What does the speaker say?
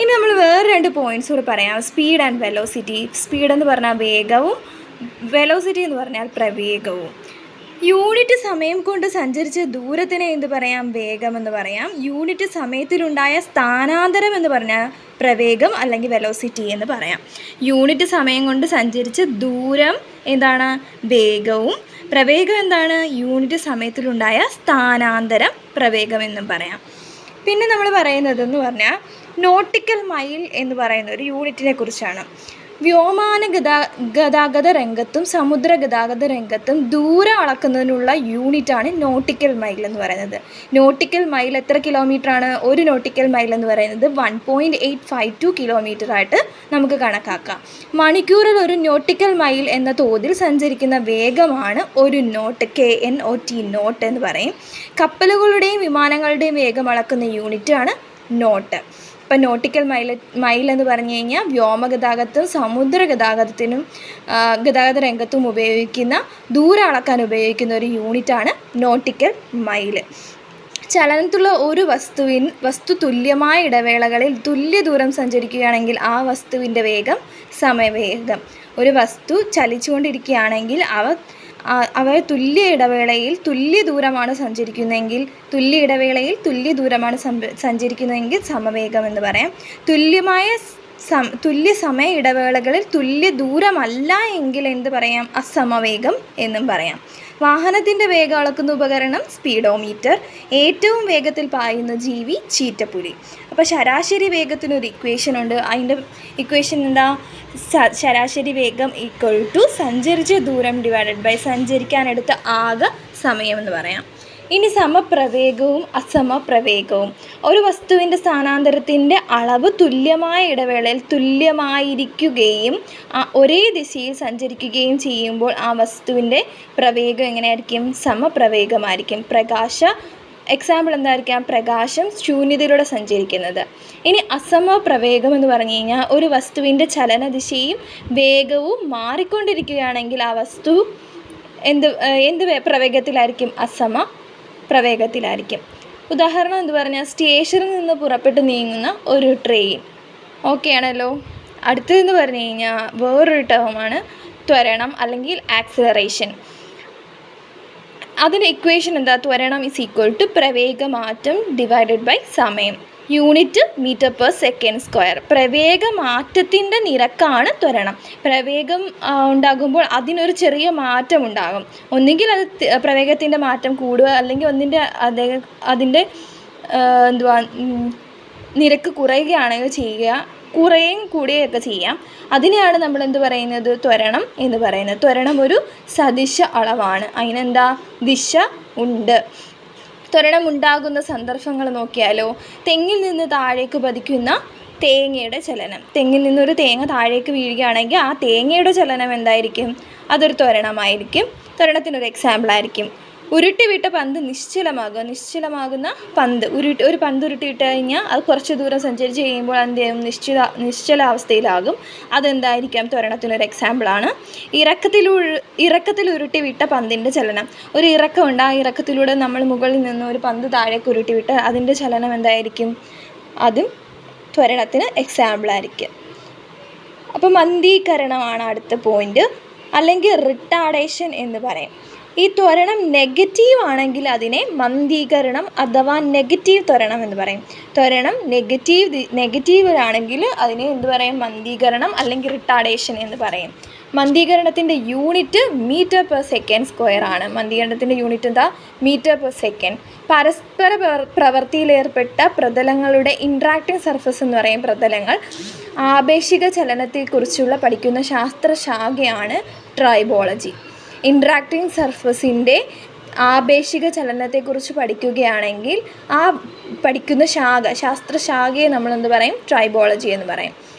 ഇനി നമ്മൾ വേറെ രണ്ട് പോയിന്റ്സ് കൂടെ പറയാം. സ്പീഡ് ആൻഡ് വെലോസിറ്റി സ്പീഡ് എന്ന് പറഞ്ഞാൽ വേഗവും വെലോസിറ്റി എന്ന് പറഞ്ഞാൽ പ്രവേഗവും. യൂണിറ്റ് സമയം കൊണ്ട് സഞ്ചരിച്ച ദൂരത്തിനെ എന്ത് പറയാം? വേഗം എന്ന് പറയാം. യൂണിറ്റ് സമയത്തിലുണ്ടായ സ്ഥാനാന്തരം എന്ന് പറഞ്ഞാൽ പ്രവേഗം അല്ലെങ്കിൽ വെലോസിറ്റി എന്ന് പറയാം. യൂണിറ്റ് സമയം കൊണ്ട് സഞ്ചരിച്ച ദൂരം എന്താണ്? വേഗവും. പ്രവേഗം എന്താണ്? യൂണിറ്റ് സമയത്തിലുണ്ടായ സ്ഥാനാന്തരം പ്രവേഗം എന്നും പറയാം. പിന്നെ നമ്മൾ പറയുന്നതെന്ന് പറഞ്ഞാൽ നോട്ടിക്കൽ മൈൽ എന്ന് പറയുന്ന ഒരു യൂണിറ്റിനെ കുറിച്ചാണ്. വ്യോമാന ഗതാ ഗതാഗത രംഗത്തും സമുദ്ര ഗതാഗത രംഗത്തും ദൂരം അളക്കുന്നതിനുള്ള യൂണിറ്റാണ് നോട്ടിക്കൽ മൈൽ എന്ന് പറയുന്നത്. നോട്ടിക്കൽ മൈൽ എത്ര കിലോമീറ്റർ ആണ് ഒരു നോട്ടിക്കൽ മൈൽ എന്ന് പറയുന്നത് one point eight five two kilometre ആയിട്ട് നമുക്ക് കണക്കാക്കാം. മണിക്കൂറിൽ ഒരു നോട്ടിക്കൽ മൈൽ എന്ന തോതിൽ സഞ്ചരിക്കുന്ന വേഗമാണ് ഒരു knot K N O T knot എന്ന് പറയും. കപ്പലുകളുടെയും വിമാനങ്ങളുടെയും വേഗം അളക്കുന്ന യൂണിറ്റാണ് നോട്ട്. ഇപ്പം നോട്ടിക്കൽ മൈൽ മൈൽ എന്ന് പറഞ്ഞു കഴിഞ്ഞാൽ വ്യോമഗതാഗതത്തിനും സമുദ്ര ഗതാഗതത്തിനും ഗതാഗത രംഗത്തും ഉപയോഗിക്കുന്ന ദൂരം അളക്കാൻ ഉപയോഗിക്കുന്ന ഒരു യൂണിറ്റാണ് നോട്ടിക്കൽ മൈൽ ചലനത്തിലുള്ള ഒരു വസ്തുവിൻ വസ്തു തുല്യമായ ഇടവേളകളിൽ തുല്യ ദൂരം സഞ്ചരിക്കുകയാണെങ്കിൽ ആ വസ്തുവിന്റെ വേഗം സമയവേഗം. ഒരു വസ്തു ചലിച്ചുകൊണ്ടിരിക്കുകയാണെങ്കിൽ അവ ആ- അവ തുല്യ ഇടവേളയിൽ തുല്യ ദൂരമാണ് സഞ്ചരിക്കുന്നതെങ്കിൽ തുല്യ ഇടവേളയിൽ തുല്യ ദൂരമാണ് സഞ്ചരിക്കുന്നതെങ്കിൽ സമവേഗം എന്ന് പറയാം. തുല്യമായ സം തുല്യ സമയ ഇടവേളകളിൽ തുല്യ ദൂരമല്ല എങ്കിൽ എന്ത് പറയാം? അസമവേഗം എന്നും പറയാം. വാഹനത്തിന്റെ വേഗം അളക്കുന്ന ഉപകരണം സ്പീഡോമീറ്റർ. ഏറ്റവും വേഗത്തിൽ പായുന്ന ജീവി ചീറ്റപ്പുലി. അപ്പോൾ ശരാശരി വേഗത്തിനൊരു ഇക്വേഷൻ ഉണ്ട്. അതിന്റെ ഇക്വേഷൻ എന്താ? ശരാശരി വേഗം ഈക്വൽ ടു സഞ്ചരിച്ച ദൂരം ഡിവൈഡഡ് ബൈ സഞ്ചരിക്കാനെടുത്ത ആകെ സമയം എന്ന് പറയാം. ഇനി സമപ്രവേഗവും അസമപ്രവേഗവും. ഒരു വസ്തുവിന്റെ സ്ഥാനാന്തരത്തിന്റെ അളവ് തുല്യമായ ഇടവേളയിൽ തുല്യമായിരിക്കുകയും ഒരേ ദിശയിൽ സഞ്ചരിക്കുകയും ചെയ്യുമ്പോൾ ആ വസ്തുവിന്റെ പ്രവേഗം എങ്ങനെയായിരിക്കും? സമപ്രവേഗമായിരിക്കും. പ്രകാശ എക്സാമ്പിൾ എന്തായിരിക്കാം? പ്രകാശം ശൂന്യതയിലൂടെ സഞ്ചരിക്കുന്നത്. ഇനി അസമപ്രവേഗം എന്ന് പറഞ്ഞു കഴിഞ്ഞാൽ ഒരു വസ്തുവിന്റെ ചലനദിശയും വേഗവും മാറിക്കൊണ്ടിരിക്കുകയാണെങ്കിൽ ആ വസ്തു എന്ത് എന്ത് പ്രവേഗത്തിലായിരിക്കും? അസമ പ്രവേഗത്തിലായിരിക്കും. ഉദാഹരണം എന്ന് പറഞ്ഞാൽ സ്റ്റേഷനിൽ നിന്ന് പുറപ്പെട്ട് നീങ്ങുന്ന ഒരു ട്രെയിൻ ഓക്കെ ആണല്ലോ? അടുത്തതെന്ന് പറഞ്ഞു കഴിഞ്ഞാൽ വേറൊരു ടേമാണ് ത്വരണം അല്ലെങ്കിൽ ആക്സിലറേഷൻ അതിന്റെ ഇക്വേഷൻ എന്താ? ത്വരണം ഇസ് ഈക്വൽ ടു പ്രവേഗമാറ്റം ഡിവൈഡഡ് ബൈ സമയം. Unit metre per second square. പ്രവേഗ മാറ്റത്തിന്റെ നിരക്കാണ് ത്വരണം. പ്രവേഗം ഉണ്ടാകുമ്പോൾ അതിനൊരു ചെറിയ മാറ്റം ഉണ്ടാകും. ഒന്നുകിൽ അത് പ്രവേഗത്തിന്റെ മാറ്റം കൂടുക അല്ലെങ്കിൽ ഒന്നിന്റെ അതേ അതിന്റെ എന്തുവാ നിരക്ക് കുറയുകയാണെങ്കിൽ ചെയ്യുക കുറയും കൂടുകയൊക്കെ ചെയ്യാം. അതിനെയാണ് നമ്മൾ എന്ത് പറയുന്നത്? ത്വരണം എന്ന് പറയുന്നത്. ത്വരണം ഒരു സദിശ അളവാണ്. അതിനെന്താ? ദിശ ഉണ്ട്. ത്വരണം ഉണ്ടാകുന്ന സന്ദർഭങ്ങൾ നോക്കിയാലോ? തെങ്ങിൽ നിന്ന് താഴേക്ക് പതിക്കുന്ന തേങ്ങയുടെ ചലനം. തെങ്ങിൽ നിന്നൊരു തേങ്ങ താഴേക്ക് വീഴുകയാണെങ്കിൽ ആ തേങ്ങയുടെ ചലനം എന്തായിരിക്കും? അതൊരു ത്വരണമായിരിക്കും. ത്വരണത്തിനൊരു എക്സാമ്പിൾ ആയിരിക്കും. ഉരുട്ടിവിട്ട പന്ത് നിശ്ചലമാകുക നിശ്ചലമാകുന്ന പന്ത്. ഉരുട്ടി ഒരു പന്ത് ഉരുട്ടിയിട്ട് കഴിഞ്ഞാൽ അത് കുറച്ച് ദൂരം സഞ്ചരിച്ച് കഴിയുമ്പോൾ എന്ത് ചെയ്യും നിശ്ചിത നിശ്ചലാവസ്ഥയിലാകും അതെന്തായിരിക്കാം? ത്വരണത്തിനൊരു എക്സാമ്പിളാണ് ഇറക്കത്തിലു ഇറക്കത്തിൽ ഉരുട്ടി വിട്ട പന്തിന്റെ ചലനം. ഒരു ഇറക്കമുണ്ട് ആ ഇറക്കത്തിലൂടെ നമ്മൾ മുകളിൽ നിന്ന് ഒരു പന്ത് താഴേക്ക് ഉരുട്ടി വിട്ട് അതിന്റെ ചലനം എന്തായിരിക്കും? അതും ത്വരണത്തിന് എക്സാമ്പിളായിരിക്കും അപ്പം മന്ദീകരണമാണ് അടുത്ത പോയിന്റ് അല്ലെങ്കിൽ റിട്ടാഡേഷൻ എന്ന് പറയും. ഈ ത്വരണം നെഗറ്റീവ് ആണെങ്കിൽ അതിനെ മന്ദീകരണം അഥവാ നെഗറ്റീവ് ത്വരണം എന്ന് പറയും. ത്വരണം നെഗറ്റീവ് നെഗറ്റീവിലാണെങ്കിൽ അതിനെ എന്ത് പറയും? മന്ദീകരണം അല്ലെങ്കിൽ റിട്ടാഡേഷൻ എന്ന് പറയും. മന്ദീകരണത്തിന്റെ unit metre per second square ആണ്. മന്ദീകരണത്തിന്റെ യൂണിറ്റ് എന്താ? മീറ്റർ പെർ സെക്കൻഡ് പരസ്പര പ്രവൃത്തിയിലേർപ്പെട്ട പ്രതലങ്ങളുടെ ഇൻട്രാക്റ്റിംഗ് സർഫസ് എന്ന് പറയും പ്രതലങ്ങൾ. ആപേക്ഷിക ചലനത്തെക്കുറിച്ചുള്ള പഠിക്കുന്ന ശാസ്ത്രശാഖയാണ് ട്രൈബോളജി ഇൻട്രാക്റ്റിംഗ് സർഫസിന്റെ ആപേക്ഷിക ചലനത്തെക്കുറിച്ച് പഠിക്കുകയാണെങ്കിൽ ആ പഠിക്കുന്ന ശാഖ ശാസ്ത്രശാഖയെ നമ്മളെന്ത് പറയും? ട്രൈബോളജി എന്ന് പറയും.